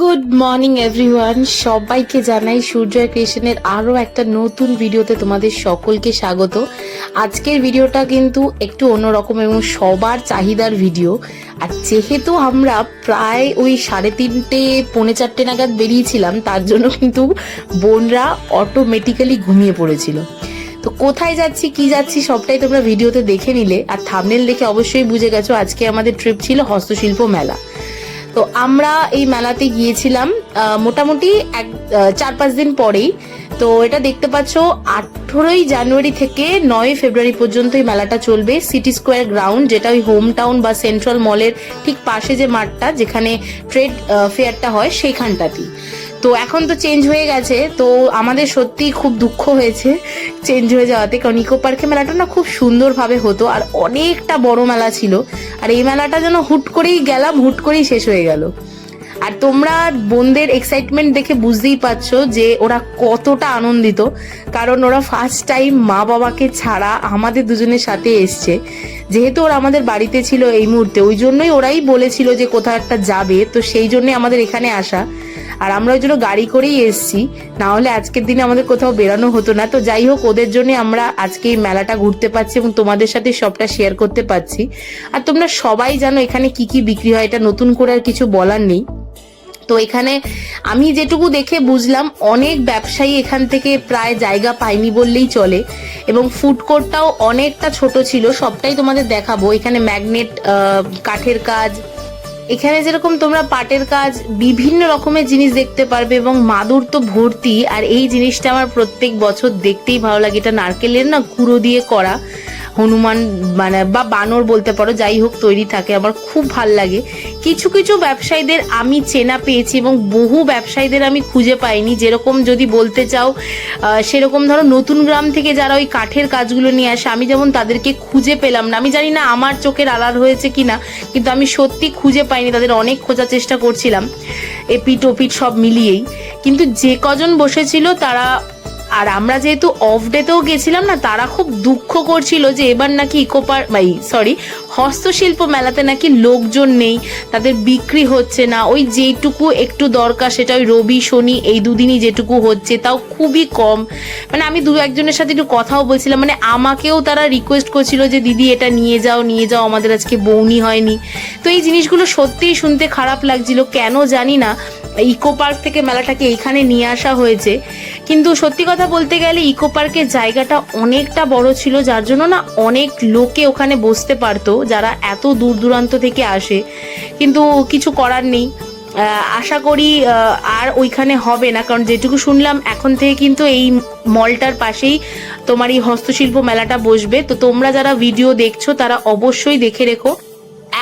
Good morning everyone সবাইকে জানাই সূর্য ক্রিয়েশনের আরও একটা নতুন ভিডিওতে তোমাদের সকলকে স্বাগত। আজকের ভিডিওটা কিন্তু একটু অন্যরকম এবং সবার চাহিদার ভিডিও। আর যেহেতু আমরা প্রায় ওই সাড়ে তিনটে, পৌনে চারটে নাগাদ বেরিয়েছিলাম, তার জন্য কিন্তু বোনরা অটোমেটিক্যালি ঘুমিয়ে পড়েছিল। তো কোথায় যাচ্ছি, কি যাচ্ছি, সবটাই তোমরা ভিডিওতে দেখে নিলে। আর থামনেল দেখে অবশ্যই বুঝে গেছো, আজকে আমাদের ট্রিপ ছিল হস্তশিল্প মেলা। তো আমরা এই মেলাতে গিয়েছিলাম মোটামুটি এক চার পাঁচ দিন পরেই। তো এটা দেখতে পাচ্ছ, আঠেরোই জানুয়ারি থেকে নয় ফেব্রুয়ারি পর্যন্ত এই মেলাটা চলবে। সিটি স্কোয়ার গ্রাউন্ড যেটা ওই হোম টাউন বা সেন্ট্রাল মলের ঠিক পাশে যে মাঠটা, যেখানে ট্রেড ফেয়ারটা হয়, সেইখানটাতেই। তো এখন তো চেঞ্জ হয়ে গেছে, তো আমাদের সত্যি খুব দুঃখ হয়েছে চেঞ্জ হয়ে যাওয়াতে। কারণ ইকো পার্কে মেলাটা না খুব সুন্দরভাবে হতো, আর অনেকটা বড় মেলা ছিল। আর এই মেলাটা যেন হুট করেই গেলাম, হুট করেই শেষ হয়ে গেল। আর তোমরা বোনদের এক্সাইটমেন্ট দেখে বুঝতেই পারছ যে ওরা কতটা আনন্দিত। কারণ ওরা ফার্স্ট টাইম মা বাবাকে ছাড়া আমাদের দুজনের সাথে এসছে। যেহেতু ওরা আমাদের বাড়িতে ছিল এই মুহূর্তে, ওই জন্যই ওরাই বলেছিল যে কোথাও একটা যাবে, তো সেই জন্যই আমাদের এখানে আসা। আর আমরা ওই জন্য গাড়ি করেই এসছি, না হলে আজকের দিনে আমাদের কোথাও বেরানো হতো না। তো যাই হোক, ওদের জন্য আমরা আজকে এই মেলাটা ঘুরতে পারছি এবং তোমাদের সাথে সবটা শেয়ার করতে পারছি। আর তোমরা সবাই জানো এখানে কি কি বিক্রি হয়, এটা নতুন করে আর কিছু বলার নেই। তো এখানে আমি যেটুকু দেখে বুঝলাম, অনেক ব্যবসায়ী এখান থেকে প্রায় জায়গা পায়নি বললেই চলে এবং ফুড কোর্টটাও অনেকটা ছোট ছিল, সবটাই তোমাদের দেখাবো। এখানে ম্যাগনেট কাঠের কাজ, এখানে যেরকম তোমরা পাটের কাজ, বিভিন্ন রকমের জিনিস দেখতে পারবে এবং মাদুর তো ভর্তি। আর এই জিনিসটা আমার প্রত্যেক বছর দেখতেই ভালো লাগে। এটা নারকেলের না কুড়ো দিয়ে করা। হনুমান মানে বা বানর বলতে পারো, যাই হোক তৈরি থাকে, আমার খুব ভালো লাগে। কিছু কিছু ব্যবসায়ীদের আমি চেনা পেয়েছি এবং বহু ব্যবসায়ীদের আমি খুঁজে পাইনি। যেরকম যদি বলতে চাও সেরকম ধরো নতুন গ্রাম থেকে যারা ওই কাঠের কাজগুলো নিয়ে আসে, আমি যেমন তাদেরকে খুঁজে পেলাম না। আমি জানি না আমার চোখের আলার হয়েছে কি না কিন্তু আমি সত্যি খুঁজে পাইনি, তাদের অনেক খোঁজার চেষ্টা করছিলাম। এপিট ওপিট সব মিলিয়েই। কিন্তু যে কজন বসেছিল, তারা আর আমরা যেহেতু অফ ডেতেও গেছিলাম না, তারা খুব দুঃখ করছিল যে এবার নাকি ইকোপার বাই সরি হস্তশিল্প মেলাতে নাকি লোকজন নেই, তাদের বিক্রি হচ্ছে না, ওই যেটুকু একটু দরকার সেটা ওই রবি, শনি, এই দুদিনই যেটুকু হচ্ছে, তাও খুবই কম। মানে আমি দু একজনের সাথে একটু কথাও বলছিলাম মানে আমাকেও তারা রিকোয়েস্ট করছিল যে, দিদি, এটা নিয়ে যাও নিয়ে যাও, আমাদের আজকে বৌনি হয়নি। তো এই জিনিসগুলো সত্যিই শুনতে খারাপ লাগছিল, কেন জানি না ইকো পার্ক থেকে মেলাটাকে এইখানে নিয়ে আসা হয়েছে। কিন্তু সত্যি কথা বলতে গেলে ইকো পার্কের জায়গাটা অনেকটা বড় ছিল, যার জন্য না অনেক লোকে ওখানে বসতে পারতো, যারা এত দূর দূরান্ত থেকে আসে। কিন্তু কিছু করার নেই। আশা করি আর ওইখানে হবে না, কারণ যেটুকু শুনলাম, এখন থেকে কিন্তু এই মলটার পাশেই তোমার এই হস্তশিল্প মেলাটা বসবে। তো তোমরা যারা ভিডিও দেখছ, তারা অবশ্যই দেখে রেখো।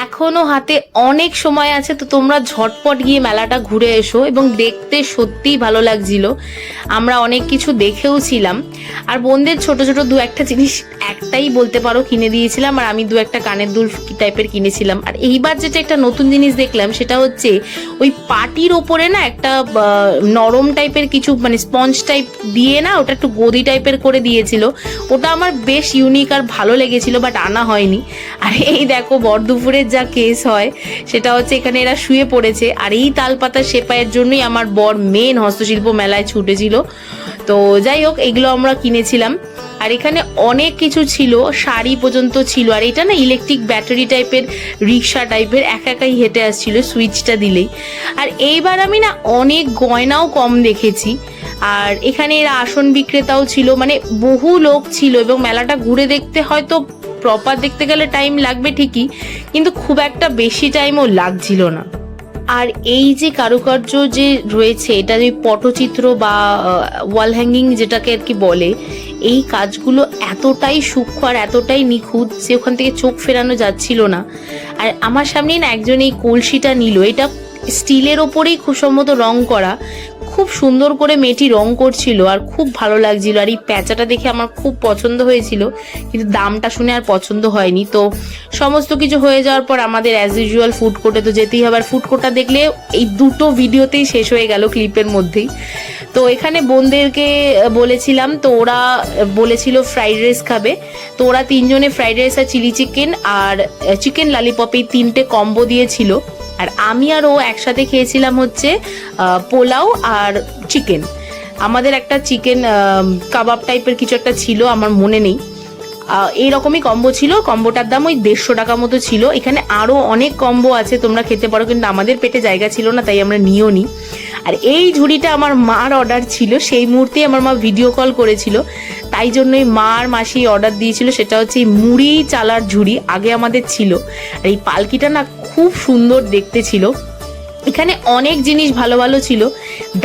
এখনও হাতে অনেক সময় আছে, তো তোমরা ঝটপট গিয়ে মেলাটা ঘুরে এসো এবং দেখতে সত্যিই ভালো লাগছিল। আমরা অনেক কিছু দেখেও ছিলাম। আর বোনদের ছোট ছোট দু একটা জিনিস একটাই বলতে পারো, কিনে দিয়েছিলাম আর আমি দু একটা কানের দুল টাইপের কিনেছিলাম। আর এইবার যেটা একটা নতুন জিনিস দেখলাম, সেটা হচ্ছে ওই পাটির ওপরে না একটা নরম টাইপের কিছু মানে স্পঞ্জ টাইপ দিয়ে না ওটা একটু গদি টাইপের করে দিয়েছিল। ওটা আমার বেশ ইউনিক আর ভালো লেগেছিল বাট আনা হয়নি। আর এই দেখো বর দুপুরের যা কেস হয়, সেটা হচ্ছে এখানে এরা শুয়ে পড়েছে। আর এই তালপাতা সেপাইয়ের জন্যই আমার বর মেন হস্তশিল্প মেলায় ছুটেছিল। তো যাই হোক, এগুলো আমরা কিনেছিলাম। আর এখানে অনেক কিছু ছিল, শাড়ি পর্যন্ত ছিল। আর এটা না ইলেকট্রিক ব্যাটারি টাইপের রিক্সা টাইপের একা একাই হেঁটে আসছিল সুইচটা দিলেই। আর এইবার আমি না অনেক গয়নাও কম দেখেছি। আর এখানে এরা আসন বিক্রেতাও ছিল মানে বহু লোক ছিল এবং মেলাটা ঘুরে দেখতে হয়তো প্রপার দেখতে গেলে টাইম লাগবে ঠিকই, কিন্তু খুব একটা বেশি টাইমও লাগছিল না। আর এই যে কারুকার্য যে রয়েছে, এটা যে পটচিত্র বা ওয়াল হ্যাঙ্গিং যেটাকে আর কি বলে, এই কাজগুলো এতটাই সূক্ষ্ম আর এতটাই নিখুঁত যে ওখান থেকে চোখ ফেরানো যাচ্ছিল না। আর আমার সামনেই না একজন এই কলসিটা নিল। এটা স্টিলের ওপরেই খুব সম্ভবত রং করা খুব সুন্দর করে মেয়েটি রং করছিল আর খুব ভালো লাগছিল আর এই প্যাঁচাটা দেখে আমার খুব পছন্দ হয়েছিল, কিন্তু দামটা শুনে আর পছন্দ হয়নি। তো সমস্ত কিছু হয়ে যাওয়ার পর আমাদের অ্যাজ ইউজুয়াল ফুড কোর্টে তো যেতেই হবে। আর ফুড কোর্টটা দেখলে এই দুটো ভিডিওতেই শেষ হয়ে গেল ক্লিপের মধ্যেই। তো এখানে বোনদেরকে বলেছিলাম, তো ওরা বলেছিল ফ্রাইড রাইস খাবে। তো ওরা তিনজনে ফ্রাইড রাইস আর চিলি চিকেন আর চিকেন লালিপপ এই তিনটে কম্বো দিয়েছিল। আর আমি আর ও একসাথে খেয়েছিলাম হচ্ছে পোলাও আর চিকেন আমাদের একটা চিকেন কাবাব টাইপের কিছু একটা ছিল, আমার মনে নেই। এইরকমই কম্বো ছিল কম্বোটার দাম ওই দেড়শো টাকা মতো ছিল। এখানে আরও অনেক কম্বো আছে, তোমরা খেতে পারো, কিন্তু আমাদের পেটে জায়গা ছিল না, তাই আমরা নিও নি। আর এই ঝুড়িটা আমার মার অর্ডার ছিল, সেই মুহূর্তে আমার মা ভিডিও কল করেছিল। তাই জন্যই মার মাসি অর্ডার দিয়েছিল, সেটা হচ্ছে এই মুড়ি চালার ঝুড়ি, আগে আমাদের ছিল। আর এই পালকিটা না খুব সুন্দর দেখতে ছিল। এখানে অনেক জিনিস ভালো ভালো ছিল।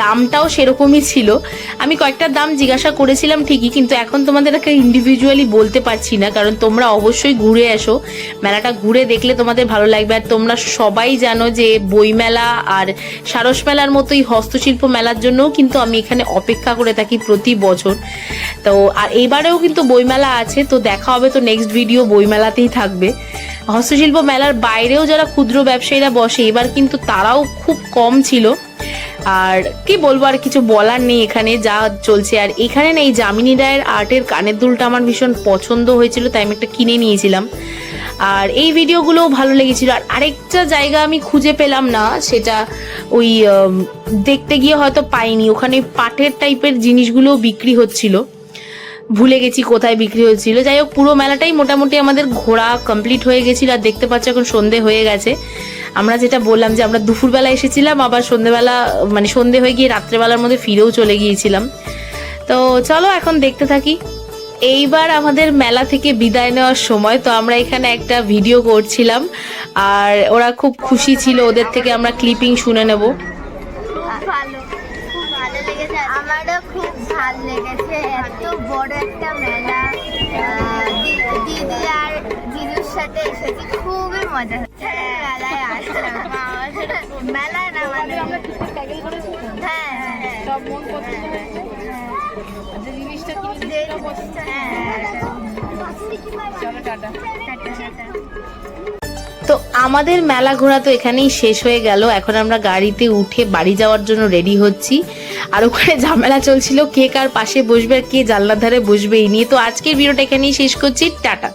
দামটাও সেরকমই ছিল। আমি কয়েকটা দাম জিজ্ঞাসা করেছিলাম ঠিকই, কিন্তু এখন তোমাদের একটা ইন্ডিভিজুয়ালি বলতে পারছি না, কারণ তোমরা অবশ্যই ঘুরে এসো। মেলাটা ঘুরে দেখলে তোমাদের ভালো লাগবে। আর তোমরা সবাই জানো যে বইমেলা আর সারস মেলার মতোই হস্তশিল্প মেলার জন্যও কিন্তু আমি এখানে অপেক্ষা করে থাকি প্রতি বছর। তো, আর এইবারেও কিন্তু বইমেলা আছে, তো দেখা হবে তো নেক্সট ভিডিও বইমেলাতেই থাকবে। হস্তশিল্প মেলার বাইরেও যারা ক্ষুদ্র ব্যবসায়ীরা বসে, এবার কিন্তু তারাও খুব কম ছিল। আর কি বলব, আর কিছু বলার নেই এখানে, যা চলছে। আর এখানে না, এই যামিনী রায়ের আর্টের কানের দুলটা আমার ভীষণ পছন্দ হয়েছিল, তাই আমি একটা কিনে নিয়েছিলাম। আর এই ভিডিওগুলোও ভালো লেগেছিল। আর আরেকটা জায়গা আমি খুঁজে পেলাম না, সেটা ওই দেখতে গিয়ে হয়তো পাইনি। ওখানে পাটের টাইপের জিনিসগুলোও বিক্রি হচ্ছিল। ভুলে গেছি কোথায় বিক্রি হচ্ছিল যাই হোক, পুরো মেলাটাই মোটামুটি আমাদের ঘোরা কমপ্লিট হয়ে গেছিল আর দেখতে পাচ্ছ এখন সন্ধে হয়ে গেছে। আমরা যেটা বললাম যে আমরা দুপুরবেলা এসেছিলাম, আবার সন্ধেবেলা মানে সন্ধে হয়ে গিয়ে রাত্রেবেলার মধ্যে ফিরেও চলে গিয়েছিলাম। তো চলো এখন দেখতে থাকি। এইবার আমাদের মেলা থেকে বিদায় নেওয়ার সময় তো আমরা এখানে একটা ভিডিও করছিলাম আর ওরা খুব খুশি ছিল, ওদের থেকে আমরা ক্লিপিং শুনে নেব। খুব ভালো লেগেছে। আমারও খুব ভালো লেগেছে। বড় একটা মেলা দিদি আর জিজুর সাথে এসেছি খুবই মজা হচ্ছে। মেলায় আসলাম। মেলায় না মানে হ্যাঁ হ্যাঁ জিনিসটা চলো টাটা টাটা। আমাদের মেলা ঘোরা তো এখানেই শেষ হয়ে গেল। এখন আমরা গাড়িতে উঠে বাড়ি যাওয়ার জন্য রেডি হচ্ছি। আর ওখানে ঝামেলা চলছিল, কে কার পাশে বসবে আর কে জানলার ধারে বসবে এই নিয়ে। তো আজকের ভিডিওটা এখানেই শেষ করছি। টাটা।